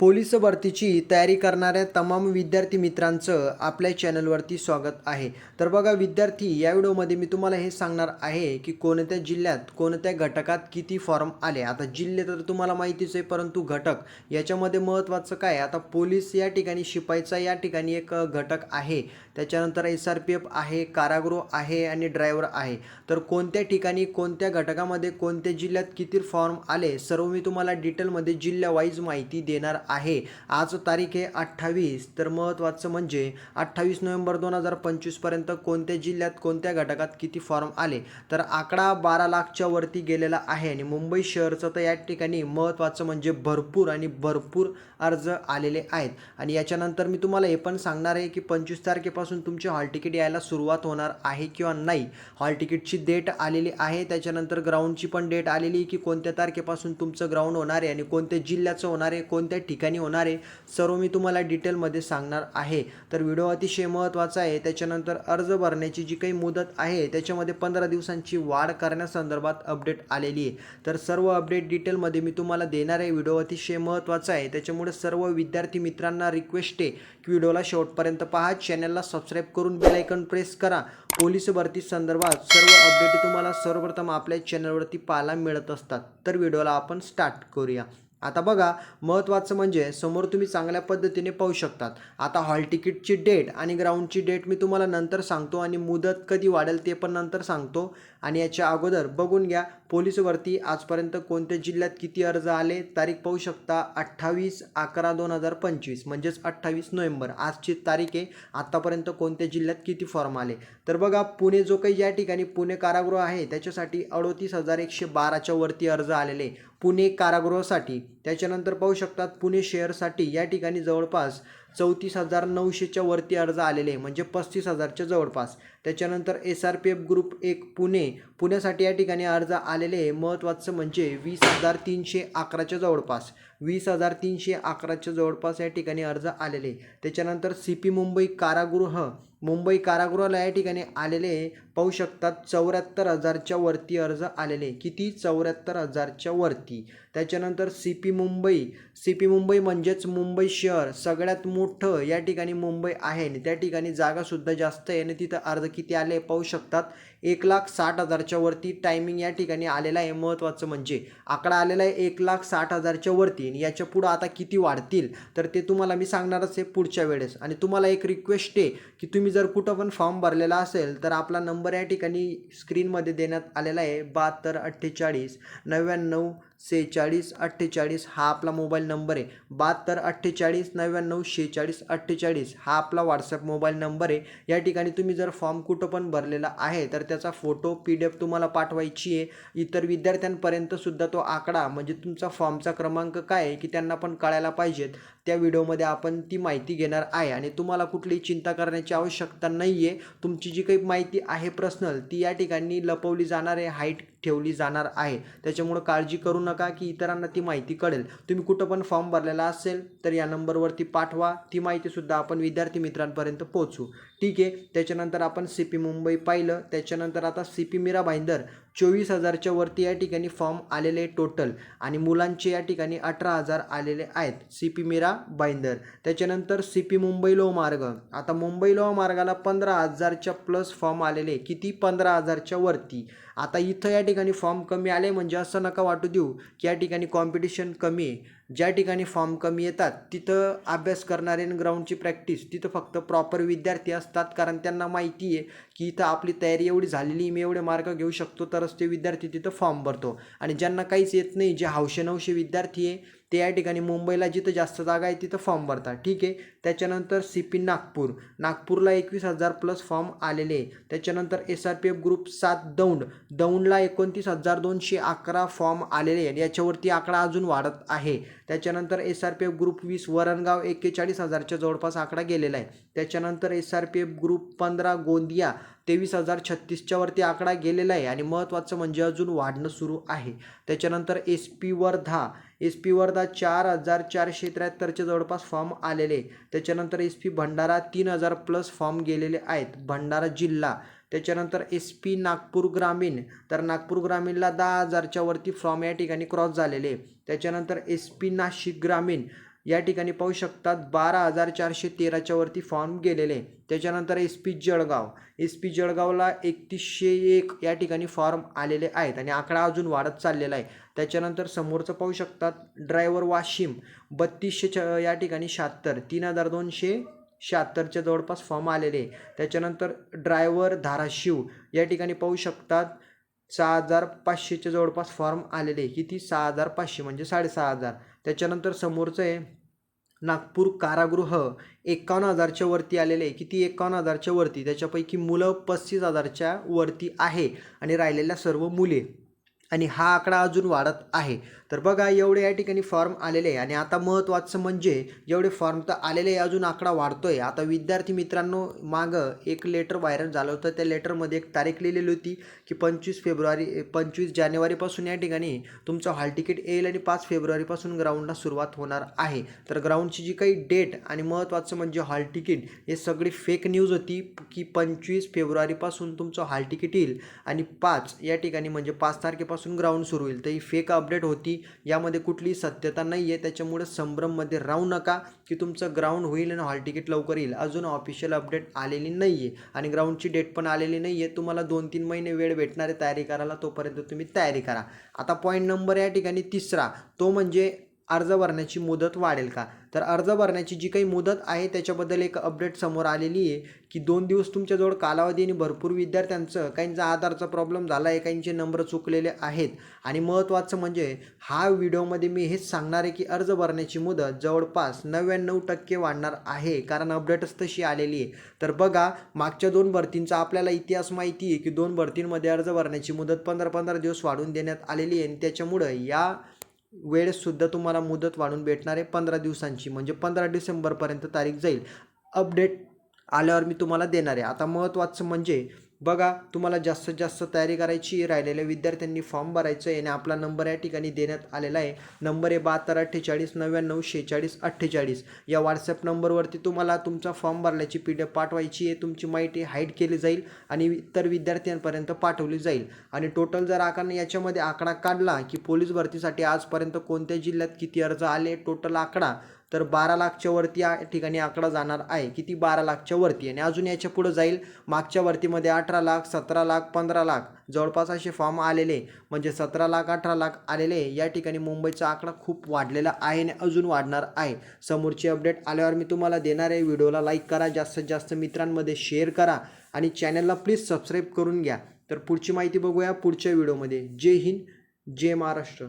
Police भरतीची तयारी करणाऱ्या तमाम विद्यार्थी मित्रांचं आपल्या चॅनलवरती स्वागत आहे. तर बघा विद्यार्थी या व्हिडिओमध्ये मी तुम्हाला हे सांगणार आहे की कोणत्या जिल्ह्यात कोणत्या घटकात किती फॉर्म आले. आता जिल्हे तर तुम्हाला माहितीच आहे परंतु घटक याच्यामध्ये महत्त्वाचं काय आता पोलीस या ठिकाणी शिपाईचा या ठिकाणी एक घटक आहे. त्याच्यानंतर एस आर पी एफ आहे कारागृह आहे आणि ड्रायव्हर आहे. तर कोणत्या ठिकाणी कोणत्या घटकामध्ये कोणत्या जिल्ह्यात किती फॉर्म आले सर्व मी तुम्हाला डिटेलमध्ये जिल्ह्यावाईज माहिती देणार आहे. आज तारीख आहे अठ्ठावीस. तर महत्त्वाचं म्हणजे अठ्ठावीस नोव्हेंबर दोन हजार पंचवीसपर्यंत कोणत्या जिल्ह्यात कोणत्या घटकात किती फॉर्म आले? तर आकडा बारा लाखच्या वरती गेलेला आहे आणि मुंबई शहरचं तर या ठिकाणी महत्त्वाचं म्हणजे भरपूर आणि भरपूर अर्ज आलेले आहेत. आणि याच्यानंतर मी तुम्हाला हे पण सांगणार आहे की पंचवीस तारखेपासून तुमची हॉल तिकीट यायला सुरुवात होणार आहे किंवा नाही. हॉल तिकीटची डेट आलेली आहे. त्याच्यानंतर ग्राउंडची पण डेट आलेली आहे की कोणत्या तारखेपासून तुमचं ग्राउंड होणार आहे आणि कोणत्या जिल्ह्याचं होणार आहे कोणत्या ठिकाणी होणार आहे सर्व मी तुम्हाला डिटेलमध्ये सांगणार आहे. तर व्हिडिओ अतिशय महत्त्वाचा आहे. त्याच्यानंतर अर्ज भरण्याची जी काही मुदत आहे त्याच्यामध्ये पंधरा दिवसांची वाढ करण्यासंदर्भात अपडेट आलेली आहे. तर सर्व अपडेट डिटेलमध्ये मी तुम्हाला देणार आहे. व्हिडिओ अतिशय महत्त्वाचा आहे. त्याच्यामुळे सर्व विद्यार्थी मित्रांना रिक्वेस्ट आहे की व्हिडिओला शेवटपर्यंत पहा. चॅनलला सबस्क्राईब करून बेलायकन प्रेस करा. पोलीस भरती संदर्भात सर्व अपडेट तुम्हाला सर्वप्रथम आपल्या चॅनलवरती पाहायला मिळत असतात. तर व्हिडिओला आपण स्टार्ट करूया. आता बघा महत्त्वाचं म्हणजे समोर तुम्ही चांगल्या पद्धतीने पाहू शकतात. आता हॉल तिकीटची डेट आणि ग्राउंडची डेट मी तुम्हाला नंतर सांगतो आणि मुदत कधी वाढेल ते पण नंतर सांगतो. आणि याच्या अगोदर बघून घ्या पोलीसवरती आजपर्यंत कोणत्या जिल्ह्यात किती अर्ज आले तारीख पाहू शकता अठ्ठावीस अकरा दोन हजार पंचवीस म्हणजेच अठ्ठावीस नोव्हेंबर. आजची तारीख आहे आत्तापर्यंत कोणत्या जिल्ह्यात किती फॉर्म आले. तर बघा पुणे जो काही या ठिकाणी पुणे कारागृह आहे त्याच्यासाठी अडोतीस हजार एकशे बाराच्या वरती अर्ज आलेले पुणे कारागृहासाठी त्याच्यानंतर पाहू शकतात पुणे शहरसाठी या ठिकाणी जवळपास चौतीस हजार नऊशेच्या वरती अर्ज आलेले म्हणजे पस्तीस हजारच्या जवळपास. त्याच्यानंतर S R P F group एक पुणे पुण्यासाठी या ठिकाणी अर्ज आलेले महत्त्वाचं म्हणजे वीस हजार तीनशे अकराच्या जवळपास वीस हजार तीनशे अकराच्या जवळपास या ठिकाणी अर्ज आलेले त्याच्यानंतर सी पी मुंबई कारागृह मुंबई कारागृहाला या ठिकाणी आलेले पाहू शकतात. चौऱ्याहत्तर हजारच्या वरती अर्ज आलेले. किती? चौऱ्याहत्तर हजारच्या वरती. त्याच्यानंतर C P Mumbai. C P Mumbai म्हणजेच मुंबई शहर. सगळ्यात मोठं या ठिकाणी मुंबई आहे आणि त्या ठिकाणी जागासुद्धा जास्त आहे आणि तिथं अर्ज किती आले पाहू शकतात. एक लाख साठ हजारच्या वरती टायमिंग या ठिकाणी आलेला आहे. महत्त्वाचं म्हणजे आकडा आलेला आहे एक लाख साठ हजारच्या वरती आणि याच्या पुढं आता किती वाढतील तर ते तुम्हाला मी सांगणारच आहे पुढच्या वेळेस. आणि तुम्हाला एक रिक्वेस्ट आहे की तुम्ही जर कुठं पण फॉर्म भरलेला असेल तर आपला नंबर या ठिकाणी स्क्रीनमध्ये देण्यात आलेला आहे. बहात्तर अठ्ठेचाळीस नव्याण्णव सेहेचाळीस अठ्ठेचाळीस हा आपला मोबाईल नंबर आहे. बहात्तर अठ्ठेचाळीस नव्याण्णव शेहेचाळीस अठ्ठेचाळीस हा आपला व्हॉट्सअप मोबाईल नंबर आहे. या ठिकाणी तुम्ही जर फॉर्म कुठं पण भरलेला आहे तर त्याचा फोटो पी डी एफ तुम्हाला पाठवायची आहे. इतर विद्यार्थ्यांपर्यंतसुद्धा तो आकडा म्हणजे तुमचा फॉर्मचा क्रमांक काय आहे की त्यांना पण कळायला पाहिजेत. त्या व्हिडिओमध्ये आपण ती माहिती घेणार आहे आणि तुम्हाला कुठलीही चिंता करण्याची आवश्यकता नाही आहे तुमची जी काही माहिती आहे पर्सनल ती या ठिकाणी लपवली जाणार आहे हाईट ठेवली जाणार आहे. त्याच्यामुळं काळजी करू नका की इतरांना ती माहिती कळेल. तुम्ही कुठं पण फॉर्म भरलेला असेल तर या नंबरवरती पाठवा. ती माहितीसुद्धा आपण विद्यार्थी मित्रांपर्यंत पोहोचू ठीक आहे त्याच्यानंतर आपण सी पी मुंबई पाहिलं. त्याच्यानंतर आता सी पी मीरा भाईंदर. चोवीस हजारच्या वरती या ठिकाणी फॉर्म आलेले टोटल. आणि मुलांचे या ठिकाणी अठरा हजार आलेले आहेत. सी पी मीरा भाईंदर त्याच्यानंतर सी पी मुंबई लोह मार्ग. आता मुंबई लोह मार्गाला पंधरा हजारच्या प्लस फॉर्म आलेले किती? पंधरा हजारच्या वरती. आता इथं या ठिकाणी फॉर्म कमी आले म्हणजे असं नका वाटू देऊ की या ठिकाणी कॉम्पिटिशन कमी आहे. ज्या ठिकाणी फॉर्म कमी येतात तिथं अभ्यास करणारे ग्राउंडची प्रॅक्टिस तिथं फक्त प्रॉपर विद्यार्थी असतात कारण त्यांना माहिती आहे की इथं आपली तयारी एवढी झालेली मी एवढे मार्क घेऊ शकतो तरच ते विद्यार्थी तिथं फॉर्म भरतो. आणि ज्यांना काहीच येत नाही जे हौशे नवशे विद्यार्थी आहे ते या ठिकाणी मुंबईला जिथं जास्त जागा आहे तिथं फॉर्म भरतात. ठीक आहे? त्याच्यानंतर सी पी नागपूर. नागपूरला एकवीस हजार प्लस फॉर्म आलेले आहे. त्याच्यानंतर S R P F group सात दौंड. दौंडला एकोणतीस हजार दोनशे अकरा फॉर्म आलेले आहे याच्यावरती आकडा अजून वाढत आहे. त्याच्यानंतर S R P F group वीस वरणगाव एक्केचाळीस हजारच्या जवळपास आकडा गेलेला आहे. त्याच्यानंतर S R P F group पंधरा गोंदिया तेवीस हजार छत्तीसच्या वरती आकडा गेलेला आहे आणि महत्त्वाचं म्हणजे अजून वाढणं सुरू आहे. त्याच्यानंतर S P Wardha S P Wardha चार हजार चारशे त्र्याहत्तरच्या जवळपास फॉर्म आलेले त्याच्यानंतर एस पी भंडारा तीन हजार प्लस फॉर्म गेलेले आहेत. भंडारा जिल्हा त्याच्यानंतर एस पी नागपूर ग्रामीण तर नागपूर ग्रामीणला दहा हजारच्या वरती फॉर्म या ठिकाणी क्रॉस झालेले त्याच्यानंतर एस पी नाशिक ग्रामीण या ठिकाणी पाहू शकतात बारा हजार चारशे तेराच्या वरती फॉर्म गेलेले आहे. त्याच्यानंतर S P Jalgaon S P जळगावला एकतीसशे एक या ठिकाणी फॉर्म आलेले आहेत आणि आकडा अजून वाढत चाललेला आहे त्याच्यानंतर समोरचं पाहू शकतात ड्रायव्हर वाशिम बत्तीसशे च या ठिकाणी शहात्तर तीन हजार दोनशे शहात्तरच्या जवळपास फॉर्म आलेले आहे. त्याच्यानंतर ड्रायव्हर धाराशिव या ठिकाणी पाहू शकतात सहा हजार पाचशेच्या जवळपास फॉर्म आलेले आहे. किती? सहा हजार पाचशे म्हणजे साडेसहा हजार त्याच्यानंतर समोरचं आहे नागपूर कारागृह एकावन्न हजारच्या वरती आलेले आहे. किती? एकावन्न हजारच्या वरती. त्याच्यापैकी मुलं पस्तीस हजारच्या वरती आहे आणि राहिलेल्या सर्व मुले. आणि हा आकडा अजून वाढत आहे. तर बघा एवढे या ठिकाणी फॉर्म आलेले आहे. आणि आता महत्त्वाचं म्हणजे जेवढे फॉर्म तर आलेले आहे अजून आकडा वाढतो आहे आता विद्यार्थी मित्रांनो मागं एक लेटर व्हायरल झालं होतं. त्या लेटरमध्ये एक तारीख लिहिलेली होती की पंचवीस फेब्रुवारी पंचवीस जानेवारीपासून या ठिकाणी तुमचं हॉल तिकीट येईल आणि पाच फेब्रुवारीपासून ग्राउंडला सुरुवात होणार आहे. तर ग्राउंडची जी काही डेट आणि महत्त्वाचं म्हणजे हॉल तिकीट हे सगळी फेक न्यूज होती की पंचवीस फेब्रुवारीपासून तुमचं हॉल तिकीट येईल आणि पाच या ठिकाणी म्हणजे पाच तारखेपासून ग्राउंड सुरू होईल. तर ही फेक अपडेट होती. यामध्ये कुठलीही सत्यता नाही आहे त्याच्यामुळे संभ्रममध्ये राहू नका की तुमचं ग्राउंड होईल आणि हॉल तिकीट लवकर येईल. अजून ऑफिशियल अपडेट आलेली नाही आहे आणि ग्राउंडची डेट पण आलेली नाही आहे तुम्हाला दोन तीन महिने वेळ भेटणार आहे तयारी करायला. तोपर्यंत तुम्ही तयारी करा. आता पॉईंट नंबर या ठिकाणी तिसरा. तो म्हणजे अर्ज भरण्याची मुदत वाढेल का? तर अर्ज भरण्याची जी काही मुदत आहे त्याच्याबद्दल एक अपडेट समोर आलेली आहे की दोन दिवस तुमच्याजवळ कालावधी आणि भरपूर विद्यार्थ्यांचं काहींचा आधारचा प्रॉब्लेम झाला आहे काहींचे नंबर चुकलेले आहेत. आणि महत्त्वाचं म्हणजे हा व्हिडिओमध्ये मी हेच सांगणार आहे की अर्ज भरण्याची मुदत जवळपास नव्याण्णव टक्के वाढणार आहे कारण अपडेटच तशी आलेली आहे. तर बघा मागच्या दोन भरतींचा आपल्याला इतिहास माहिती आहे की दोन भरतींमध्ये अर्ज भरण्याची मुदत पंधरा पंधरा दिवस वाढून देण्यात आलेली आहे आणि त्याच्यामुळं या वेळसुद्धा तुम्हाला मुदत वाढून भेटणार आहे पंधरा दिवसांची. म्हणजे पंधरा डिसेंबरपर्यंत तारीख जाईल. अपडेट आल्यावर मी तुम्हाला देणार आहे. आता महत्त्वाचं म्हणजे बघा तुम्हाला जास्तीत जास्त तयारी करायची राहिलेल्या विद्यार्थ्यांनी फॉर्म भरायचं आहे आणि आपला नंबर या ठिकाणी देण्यात आलेला आहे. नंबर आहे बहात्तर अठ्ठेचाळीस नव्याण्णव शेहेचाळीस अठ्ठेचाळीस. या व्हॉट्सअप नंबरवरती तुम्हाला तुमचा फॉर्म भरल्याची पी डी एफ पाठवायची आहे. तुमची माहिती हाईड केली जाईल आणि इतर विद्यार्थ्यांपर्यंत पाठवली जाईल. आणि टोटल जर आपण याच्यामध्ये आकडा काढला की पोलीस भरतीसाठी आजपर्यंत कोणत्या जिल्ह्यात किती अर्ज आले टोटल आकडा तर बारा लाखच्या वरती या ठिकाणी आकडा जाणार आहे. किती? बारा लाखच्या वरती आणि अजून याच्या पुढं जाईल. मागच्या वरतीमध्ये अठरा लाख सतरा लाख पंधरा लाख जवळपास असे फॉर्म आलेले. म्हणजे सतरा लाख अठरा लाख आलेले. या ठिकाणी मुंबईचा आकडा खूप वाढलेला आहे आणि अजून वाढणार आहे. समोरची अपडेट आल्यावर मी तुम्हाला देणार आहे. व्हिडिओला लाईक करा. जास्तीत जास्त मित्रांमध्ये शेअर करा. आणि चॅनलला प्लीज सबस्क्राईब करून घ्या. तर पुढची माहिती बघूया पुढच्या व्हिडिओमध्ये जय हिंद. जय महाराष्ट्र.